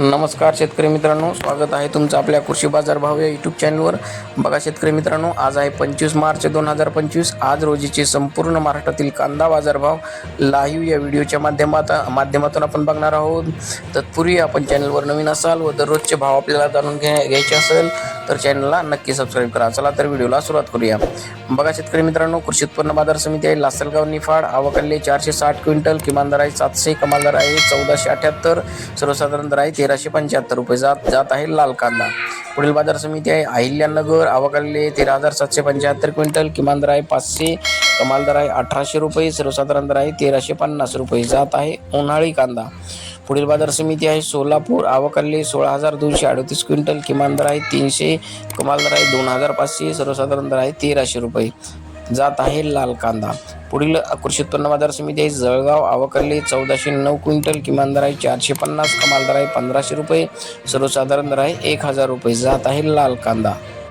नमस्कार शेतकरी मित्रांनो स्वागत आहे तुमचं आपल्या कृषी बाजार भाव या यूट्यूब चॅनलवर बघा शेतकरी मित्रांनो आज आहे पंचवीस मार्च दोन हजार पंचवीस. आज रोजीचे संपूर्ण महाराष्ट्रातील कांदा बाजारभाव लाईव्ह या व्हिडिओच्या माध्यमात माध्यमातून आपण बघणार आहोत. तत्पूर्वी आपण चॅनलवर नवीन असाल व दररोजचे भाव आपल्याला जाणून घ्या घ्यायचे असेल तर चॅनलला नक्की सबस्क्राईब करा. चला तर व्हिडिओला सुरुवात करूया. बघा शेतकरी मित्रांनो कृषी उत्पन्न बाजार समिती आहे लासलगाव निफाड आवकल्ले चारशे साठ क्विंटल किमान दर आहे सातशे कमाल दर आहे चौदाशे अठ्याहत्तर सर्वसाधारण दर आहे तेराशे पंच्याहत्तर रुपये. जात जात आहे लाल कांदा. पुढील बाजार समिती आहे अहिल्यानगर आवकल्ले तेरा हजार सातशे पंच्याहत्तर क्विंटल किमान दर आहे पाचशे कमाल दर आहे अठराशे रुपये सर्वसाधारण दर आहे तेराशे पन्नास रुपये. जात आहे उन्हाळी कांदा. पुढील बाजार समिती आहे सोलापूर. आवकल्ले सोळा हजार दोनशे अडतीस क्विंटल. किमान दर आहे तीनशे. कमाल दर आहे दोन हजार पाचशे. सर्वसाधारण दर आहे तेराशे रुपये. जात आहे लाल कांदा. पुढील कृषी उत्पन्न बाजार समिती आहे जळगाव. आवकरले चौदाशे नऊ क्विंटल. किमान दर आहे चारशे पन्नास. कमाल दर आहे पंधराशे रुपये. सर्वसाधारण दर आहे एक हजार रुपये. जात आहे लाल कांदा.